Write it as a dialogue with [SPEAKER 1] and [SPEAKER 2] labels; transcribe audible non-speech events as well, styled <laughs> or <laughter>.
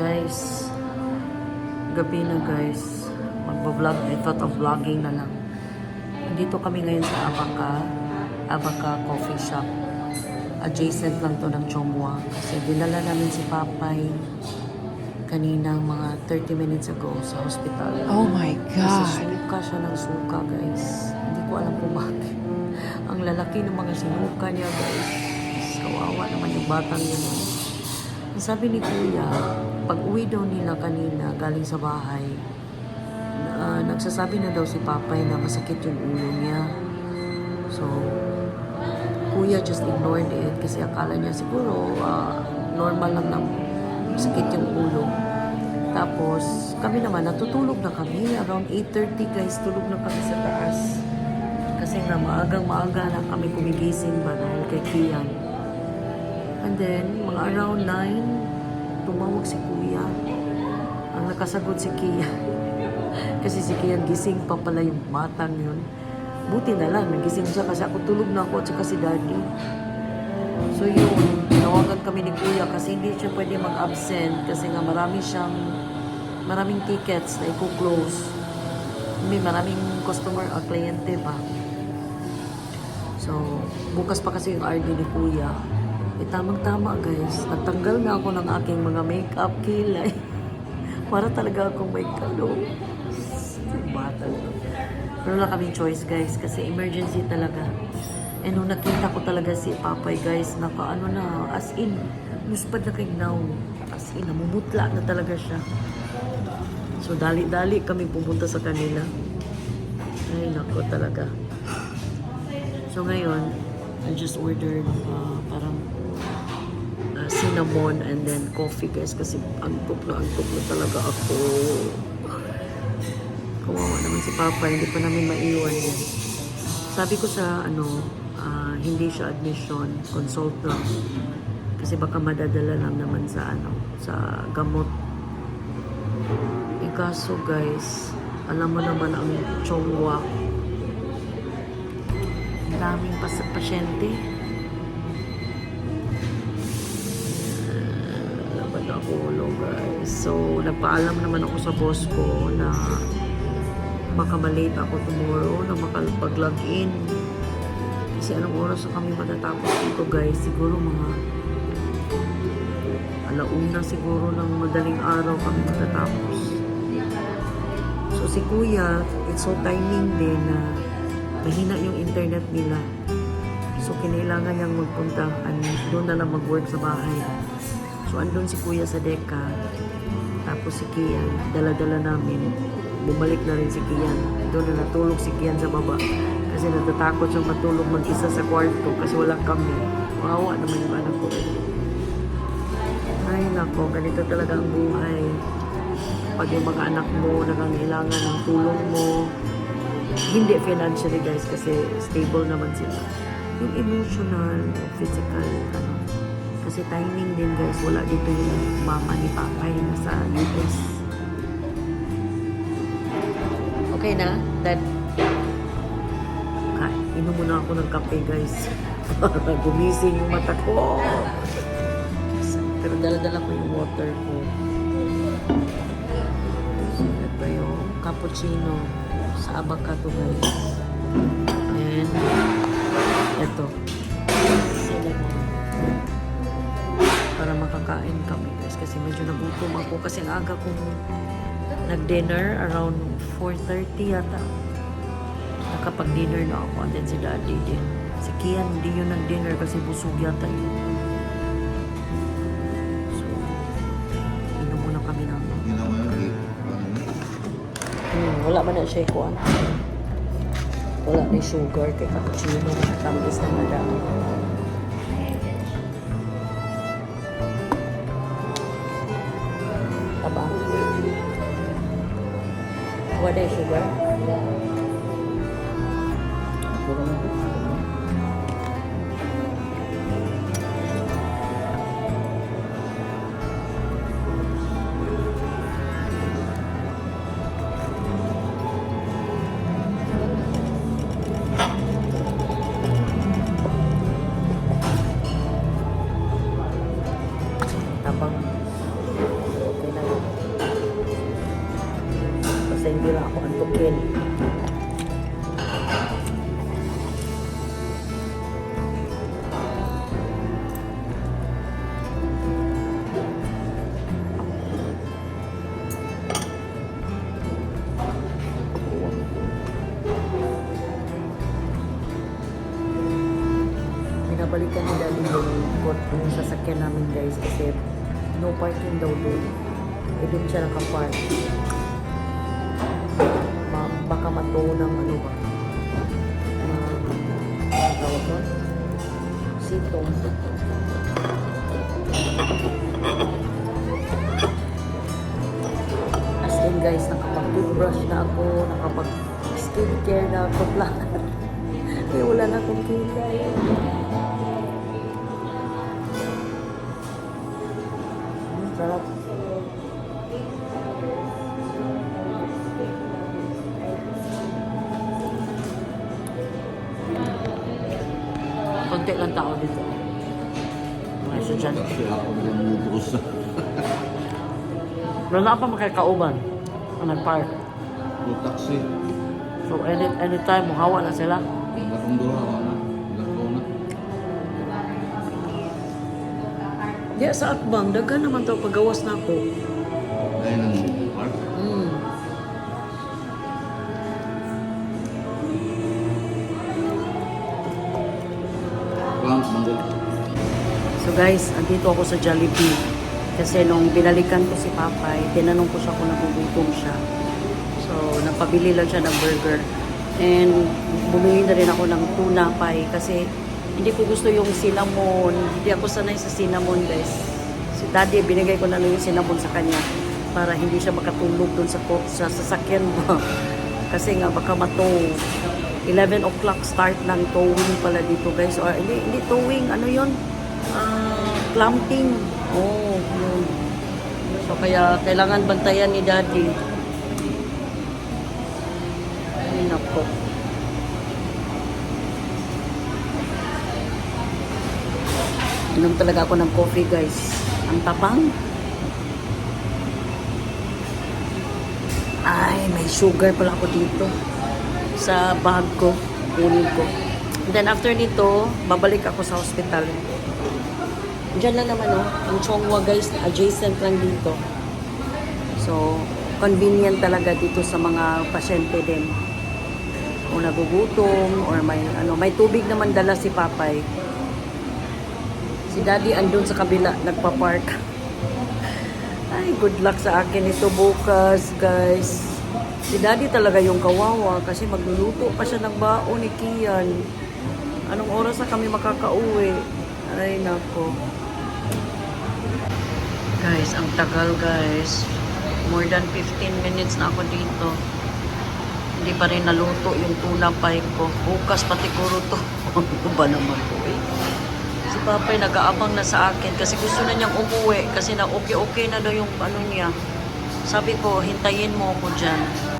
[SPEAKER 1] Guys, gabi na guys. Magbo-vlog. I thought of vlogging na lang. Dito kami ngayon sa Abaca. Abaca Coffee Shop. Adjacent lang to ng Chongwa. Kasi dinala namin si Papay kanina mga 30 minutes ago sa hospital.
[SPEAKER 2] Oh my
[SPEAKER 1] Kasi
[SPEAKER 2] God.
[SPEAKER 1] suka siya ng suka, guys. Hindi ko alam kung bakit. <laughs> Ang lalaki ng mga sinuka niya, guys. Kawawa naman yung batang yun. Ang sabi ni Kuya, pag uwi daw nila kanina galing sa bahay, ah, nagsasabi na daw si Papay na masakit yung ulo niya. So, Kuya just ignored it kasi akala niya siguro ah, normal lang na masakit yung ulo. Tapos, kami naman, natutulog na kami. Around 8.30 guys, tulog na kami sa taas. Kasi nga, maagang maaga na kami kumigising ba dahil kay Kian. And then, mga around 9, tumawag si Kuya. Ang nakasagot si Kian. <laughs> kasi si Kian gising pa pala yung matang yun. Buti na lang, nagising siya kasi ako tulog na ako at saka si Daddy. So yun, tinawagan kami ni Kuya kasi hindi siya pwede mag-absent kasi nga marami siyang maraming tickets na i-close. May maraming customer o kliyente pa. So, bukas pa kasi yung RD ni Kuya. Eh, tamang-tama guys. Natanggal na ako ng aking mga makeup kilay. <laughs> Para talaga akong makeup, no? Bata. Pero wala kaming choice guys kasi emergency talaga. And nung nakita ko talaga si Papay guys, naka ano na, as in, muspad na kay now. As in, namumutla na talaga siya. So dali-dali kami pumunta sa kanila. Ay, nako talaga. So ngayon, I just ordered uh, parang uh, cinnamon and then coffee guys kasi antok na antok na talaga ako. Kawawa naman si Papa, hindi pa namin maiwan yan. Sabi ko sa ano, ah, hindi siya admission, consult lang. Kasi baka madadala lang naman sa ano, sa gamot. Eh kaso guys, alam mo naman ang chongwa. Daming pas pasyente. Laban ako ulo guys. So, nagpaalam naman ako sa boss ko na baka malate ako tomorrow na makapag-log in. Kasi anong oras na kami matatapos dito guys? Siguro mga alauna siguro ng madaling araw kami matatapos. So si kuya, it's so timing din na mahina yung internet nila. So kinailangan niyang magpunta, and doon na lang mag-work sa bahay. So andun si kuya sa Deka. Tapos si Kian, dala-dala namin. Bumalik na rin si Kian. Doon na natulog si Kian sa baba. Kasi natatakot siyang matulog mag-isa sa kwarto kasi wala kami. Wawa naman yung anak ko. Ay nako, ganito talaga ang buhay. Pag yung mga anak mo nangangailangan ng tulong mo, hindi financially guys kasi stable naman sila. Yung emotional, physical, ano. Kasi timing din guys, wala dito yung mama ni Papay na sa US. Okay na? Dad? Kain. Inom muna ako ng kape guys. <laughs> Para gumising yung mata ko. Pero dala-dala ko yung water ko. Ito yung cappuccino sa Abacato guys. And ito. Para makakain kami guys. Kasi medyo nagutom ako. Kasi ang aga kong nag-dinner around 4.30 yata. Nakapag-dinner na ako. And then si daddy din. Si Kian hindi yun nag-dinner kasi busog yata yun. Hmm, wala man na siya kuan. Wala na sugar kay cappuccino. Tamis na madami. Aba. Wala na sugar? Okay na. Binabalikan ni Daddy court yung sasakyan namin guys kasi no parking daw doon. Eh doon siya nakapark. Ma baka mato ng ano ba? Ano tawag doon? Sitong. As in guys, nakapag-toothbrush na ako, nakapag-skincare na ako, <laughs> lahat. Eh, wala na akong kita Lang tao dito. Mga.
[SPEAKER 2] Kasi <laughs> ako na.
[SPEAKER 1] Wala pa makakauban. Ang nag-park.
[SPEAKER 2] Yung taxi.
[SPEAKER 1] So, any, anytime, muhawa na sila.
[SPEAKER 2] Yung batong dura, wala. Lakaw na.
[SPEAKER 1] Di, sa Akbang, dagan naman to paggawas na ako.
[SPEAKER 2] Dahil ng
[SPEAKER 1] guys, andito ako sa Jollibee. Kasi nung binalikan ko si Papay, tinanong ko siya kung nagugutom siya. So, napabili lang siya ng burger. And bumili na rin ako ng tuna pie kasi hindi ko gusto yung cinnamon. Hindi ako sanay sa cinnamon guys. Si daddy, binigay ko na lang yung cinnamon sa kanya para hindi siya makatulog dun sa, sa sasakyan mo. <laughs> kasi nga baka mato 11 o'clock start ng towing pala dito guys. Or hindi, hindi towing, ano yon Ah, clamping. Oh, yun. So kaya kailangan bantayan ni daddy. Ay, nako. Inom talaga ako ng coffee, guys. Ang tapang. Ay, may sugar pala ako dito. Sa bag ko. Kunin ko. Then after nito, babalik ako sa hospital. Diyan lang naman, oh. Ang Chongwa, guys, adjacent lang dito. So, convenient talaga dito sa mga pasyente din. O nagugutom, or may, ano, may tubig naman dala si Papay. Si Daddy andun sa kabila, nagpa-park. <laughs> Ay, good luck sa akin ito bukas, guys. Si Daddy talaga yung kawawa kasi magluluto pa siya ng baon ni Kian. Anong oras na kami makakauwi? Ay, nako. Guys, ang tagal guys. More than 15 minutes na ako dito. Hindi pa rin naluto yung tuna pie ko. Bukas pati kuro to. <laughs> ano ba naman to eh? Si Papay nag-aabang na sa akin kasi gusto na niyang umuwi kasi na okay-okay na daw yung ano niya. Sabi ko, hintayin mo ako dyan.